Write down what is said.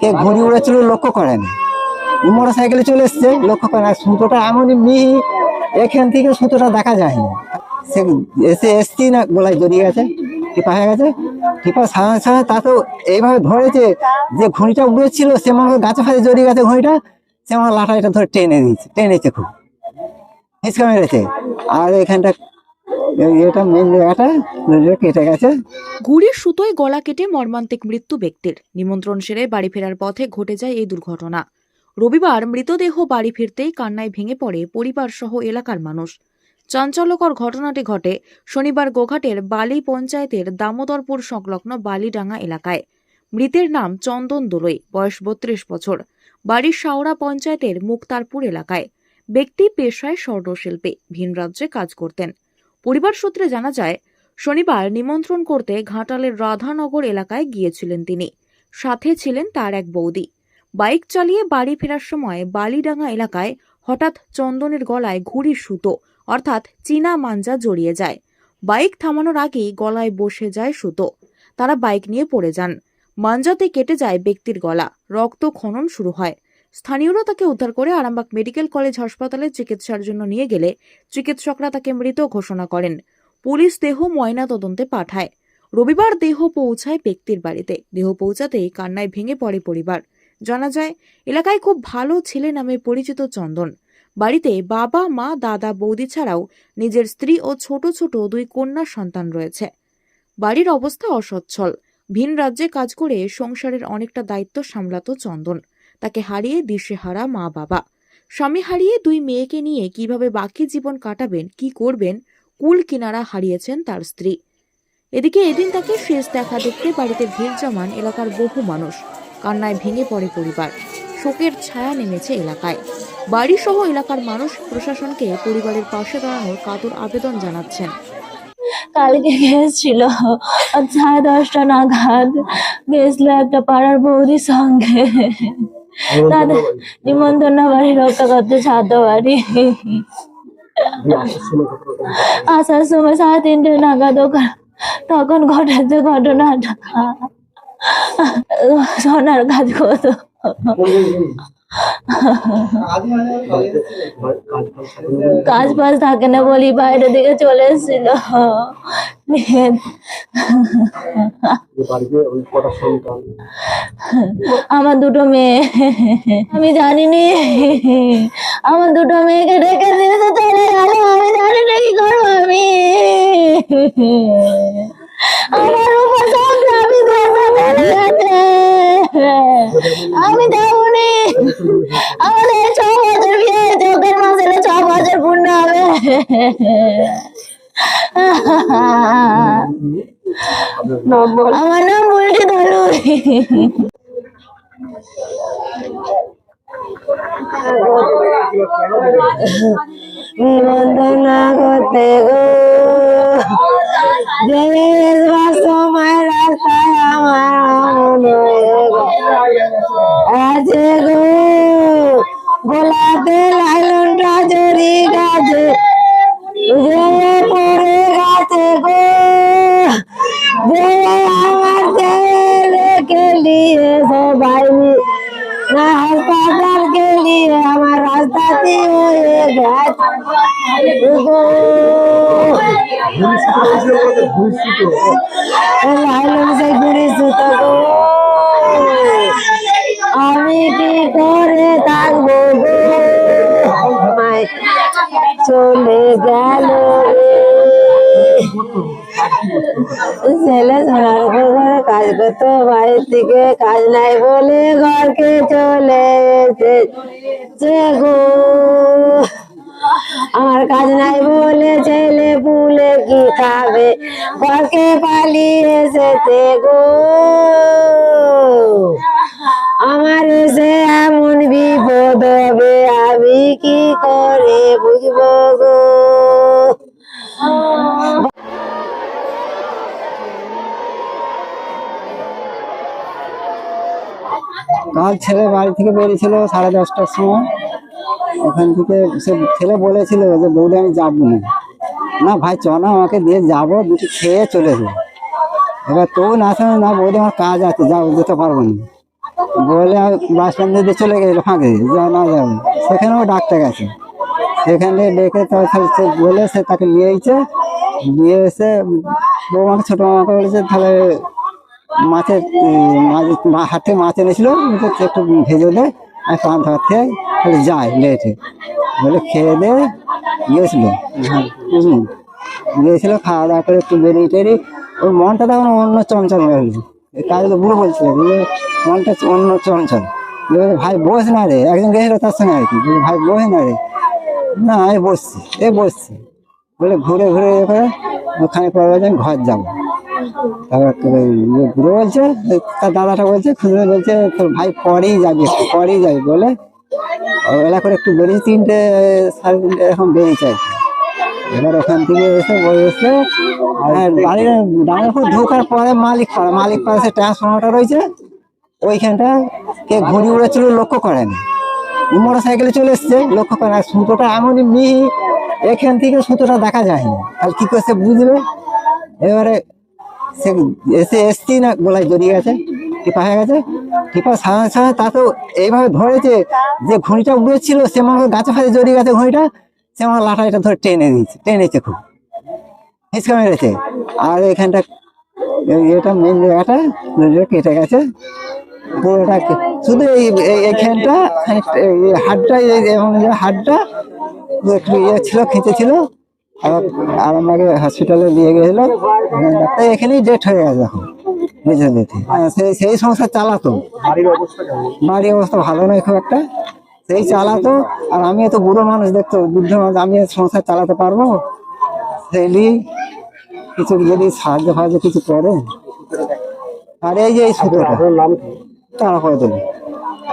কে ঘুড়ি উড়েছিল লক্ষ্য করেনি। মোটর সাইকেলে চলে এসছে, লক্ষ্য করে না সুতোটা এমনই মিহি, এখান থেকে সুতোটা দেখা যায়নি। সে এসে এসছি না, গলায় জড়িয়ে গেছে, টিপা হয়ে গেছে। টিপা সাথে সাথে তাতেও এইভাবে ধরেছে যে ঘুড়িটা উড়েছিল, সে আমার গাছে ফাঁচে জড়িয়ে গেছে ঘুড়িটা, সে আমার লাঠা এটা ধরে টেনে দিয়েছে টেনেছে খুব। হিসকা মেরেছে। আর এখানটা ঘুড়ির সুতোয় গলা কেটে মর্মান্তিক মৃত্যু ব্যক্তির। নিমন্ত্রণ সেরে বাড়ি ফেরার পথে ঘটে যায় এই দুর্ঘটনা। রবিবার মৃতদেহ বাড়ি ফিরতেই কান্নায় ভেঙে পড়ে পরিবার সহ এলাকার মানুষ। চাঞ্চল্যকর ঘটনাটি ঘটে শনিবার গোঘাটের বালি পঞ্চায়েতের দামোদরপুর সংলগ্ন বালিডাঙ্গা এলাকায়। মৃতের নাম চন্দন দোলই, বয়স বত্রিশ বছর। বাড়ি শাওড়া পঞ্চায়েতের মুক্তারপুর এলাকায়। ব্যক্তি পেশায় স্বর্ণশিল্পী ভিন রাজ্যে কাজ করতেন। পরিবার সূত্রে জানা যায়, শনিবার নিমন্ত্রণ করতে ঘাটালের রাধানগর এলাকায় গিয়েছিলেন তিনি। সাথে ছিলেন তার এক বৌদি। বাইক চালিয়ে বাড়ি ফেরার সময় বালিডাঙ্গা এলাকায় হঠাৎ চন্দনের গলায় ঘুড়ির সুতো, অর্থাৎ চীনা মাঞ্জা জড়িয়ে যায়। বাইক থামানোর আগেই গলায় বসে যায় সুতো। তারা বাইক নিয়ে পড়ে যান। মাঞ্জাতে কেটে যায় ব্যক্তির গলা। রক্ত খনন শুরু হয়। স্থানীয়রা তাকে উদ্ধার করে আরামবাগ মেডিকেল কলেজ হাসপাতালে চিকিৎসার জন্য নিয়ে গেলে চিকিৎসকরা তাকে মৃত ঘোষণা করেন। পুলিশ দেহ ময়না তদন্তে পাঠায়। রবিবার দেহ পৌঁছায় ব্যক্তির বাড়িতে। দেহ পৌঁছাতেই কান্নায় ভেঙে পড়ে পরিবার। জানা যায়, এলাকায় খুব ভালো ছেলে নামে পরিচিত চন্দন। বাড়িতে বাবা, মা, দাদা, বৌদি ছাড়াও নিজের স্ত্রী ও ছোট ছোট দুই কন্যা সন্তান রয়েছে। বাড়ির অবস্থা অসচ্ছল। ভিন রাজ্যে কাজ করে সংসারের অনেকটা দায়িত্ব সামলাত চন্দন। তাকে হারিয়ে দিশেহারা মা বাবা। স্বামী হারিয়ে দুই মেয়েকে নিয়ে কীভাবে বাকি জীবন কাটাবেন, কি করবেন, কুল কিনারা হারিয়েছেন তার স্ত্রী। এদিকে এদিন তাকে শেষ দেখা দেখতে বাড়িতে ভিড় জমান এলাকার বহু মানুষ। কান্নায় ভেঙে পড়ে পরিবার। শোকের ছায়া নেমেছে এলাকায়। বাড়ি সহ এলাকার মানুষ প্রশাসনকে পরিবারের পাশে দাঁড়ানোর কাতর আবেদন জানাচ্ছেন। কালকে গেছিল সাড়ে দশটা নাগাদ গেছিল একটা পাড়ার বৌদির সঙ্গে। তাদের নিমন্ত্রণ বাড়ি রক্ষা করতে ছাদ বাড়ি। আসার সময় সাড়ে তিনটে নাগাদ তখন ঘটেছে ঘটনাটা। সোনার কাজ করতো। কাজ ফাজ থাকে না বলি বাইরে দিকে চলে এসেছিল। আমার দুটো মেয়ে। আমি জানিনি। আমার দুটো মেয়েকে গেল আমি জানি না কি করব আমি। আমার সব আমি চলে গেছে আমি যাবনি আমাদের ছ বছর বিয়ে হয়েছে, ওদের ছ বছর পূর্ণ হবে। আমার নাম বুলটি ধলু নিবন্ধনা করতে গো। আসবার সময় ছেলেকে নিয়ে সবাই মি- না হাসপাতাল কে নিয়ে আমার রাস্তাতে হয়ে গেছে গো লাইলন সে ঘুরে সুতো গো আমি কি করে থাকব গো আমায় চলে গেল রে। ছেলে সোনার উপর ঘরে কাজ করতো বাড়ির থেকে কাজ নাই বলে ঘরকে চলে গো। আমার কাজ নাই বলে ছেলে বলে কি খাবে? ঘরকে পালিয়ে এসেছে গো। কাল ছেলে বাড়ি থেকে বেরিয়েছিল সাড়ে দশটার সময়। ওখান থেকে সে ছেলে বলেছিল যে, বৌদি, আমি যাব না। না ভাই, চ না, আমাকে দিয়ে যাব, দুটো খেয়ে চলে যাব এবার তো না শোনে, না বৌদি, আমার কাজ আছে, যাও, যেতে পারব না। বলে বাস দিয়ে চলে গেছিল ফাঁকে যা না যাবে সেখানেও ডাকতে গেছে সেখানে ডেকে তাহলে সে বলে সে তাকে নিয়ে এসেছে। নিয়ে এসে বৌমাকে, ছোট মামাকে বলেছে, তাহলে মাছ হাতে মাছ এনেছিল একটু ভেজে দে আর থেকে তাহলে যাই, লেটে। বলে খেয়ে দে, গিয়েছিল। হ্যাঁ গিয়েছিল, খাওয়া দাওয়া করে একটু বেরিয়ে টেরি ওর মনটা তখন অন্য চঞ্চল হয়ে গেল। কাজে বুড়ো বলছিল মনটা অন্য চঞ্চল। ভাই, বস না রে, একজন গেছিল তার সঙ্গে আর কি। ভাই, বস না রে। না আমি বসছি, এ বসছি। বলে, ঘুরে ঘুরে করে ওখানে আমি ঘর যাব। বুড়ো বলছে তার দাদাটা বলছে, খুঁজে বলছে, তোর ভাই পরেই যাবি পরেই যাবি বলে। ওবেলা করে একটু বেরিয়ে তিনটে, সাড়ে তিনটে এরকম বেরিয়েছে। এবার ওখান থেকে এসে বসে বাড়ির ডাঙ্গাপুর ঢোকার পরে মালিক পাড়া মালিক পাড়া সে ট্রান্সফর্মারটা রয়েছে, ওইখানটা কে ঘুরি উড়েছিল লক্ষ্য করেনি। মোটর সাইকেলে চলে এসছে, লক্ষ্য করে আর সুতোটা এমনই মিহি, এখান থেকে সুতোটা দেখা যায়নি। আর কি করছে বুঝবে? এবারে সে এসে এসছি না, গলায় জড়িয়ে গেছে, টিপা হয়ে গেছে। টিপা সাথে সাথে তাতেও এইভাবে ধরেছে যে ঘড়িটা উড়েছিল, সে আমার গাছে ফাছে জড়িয়ে গেছে ঘড়িটা, সে আমার লাঠাইটা ধরে টেনে দিয়েছে টেনেছে খুব। হিসকা মেরেছে। আর এখানটা এটা মেন জায়গাটা কেটে গেছে। পুরোটা শুধু এই এই- এইখানটা হাডটা এবং হাডটা একটু ইয়ে ছিল খেঁচেছিল আর আর আমাকে হসপিটালে নিয়ে গেছিল। ডাক্তার এখানেই ডেট হয়ে গেছে এখন বুঝে দিতে। সেই সেই সংসার চালাতো। বাড়ির অবস্থা ভালো নয় খুব একটা। সেই চালাতো আর আমি তো বুড়ো মানুষ দেখতো বৃদ্ধ মানুষ আমি সংসার চালাতে পারব? সেই কিছু যদি সাহায্য ফাহায্য কিছু করে আর এই যে এই সুতোটা তারা করে দেবে।